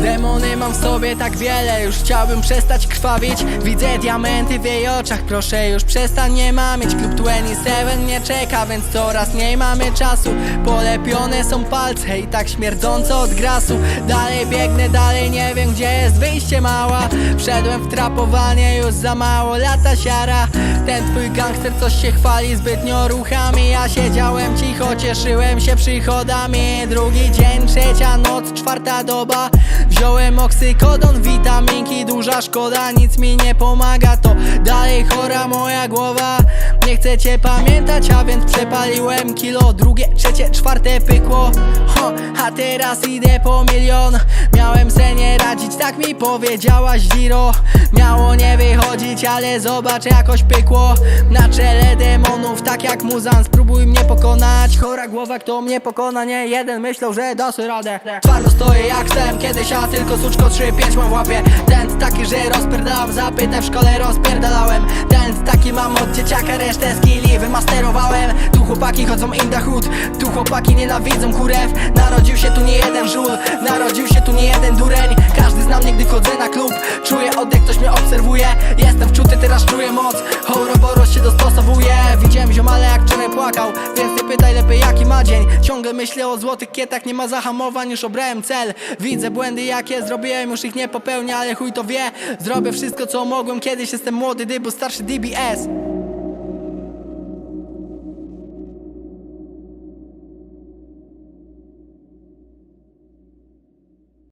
te Demony mam w sobie tak wiele. Już chciałbym przestać krwawić. Widzę diamenty w jej oczach. Proszę już przestań nie mamić. Klub 27 nie czeka Więc coraz mniej mamy czasu. Polepione są palce I tak śmierdząco od grasu. Dalej biegnę, dalej nie wiem gdzie jest wyjście mała. Wszedłem w trapowanie Już za mało lata siara. Ten twój gangster coś się chwali Zbytnio ruchami. Ja siedziałem cicho, cieszyłem się przychodami. Drugi dzień, trzecia noc, czwarta doba oksykodon, witaminki Duża szkoda, nic mi nie pomaga To dalej chora moja głowa Nie chcecie pamiętać, a więc przepaliłem kilo. Drugie, trzecie, czwarte pykło. Ho, A teraz idę po milion. Miałem se nie radzić, tak mi powiedziałaś Ziro Miało nie wychodzić, ale zobacz jakoś pykło. Na czele demonów, tak jak muzan. Spróbuj mnie pokonać. Chora głowa, kto mnie pokona? Nie jeden myślał, że da sobie radę. Twardo stoję jak chcę, kiedyś ja tylko suczko 3-5 mam w łapie. Ten taki, że rozpierdalam. Zapytę w szkole rozpierdalałem. Ten taki mam od dzieciaka Resztę skilli wymasterowałem. Tu chłopaki chodzą in the hood Tu chłopaki nienawidzą kurew. Narodził się tu nie jeden żul Narodził się tu nie jeden dureń. Każdy zna mnie, gdy wchodzę na klub. Czuję oddech, ktoś mnie obserwuje. Jestem wczuty, teraz czuję moc. Ouroboros się dostosowuje. Widziałem ziomale jak wczoraj płakał. Więc nie pytaj lepiej jaki ma dzień. Ciągle myślę o złotych kietach Nie ma zahamowań, już obrałem cel. Widzę błędy jakie zrobiłem Już ich nie popełnię, ale chuj to wie. Zrobię wszystko co mogłem Kiedyś jestem młody dybu, starszy DBS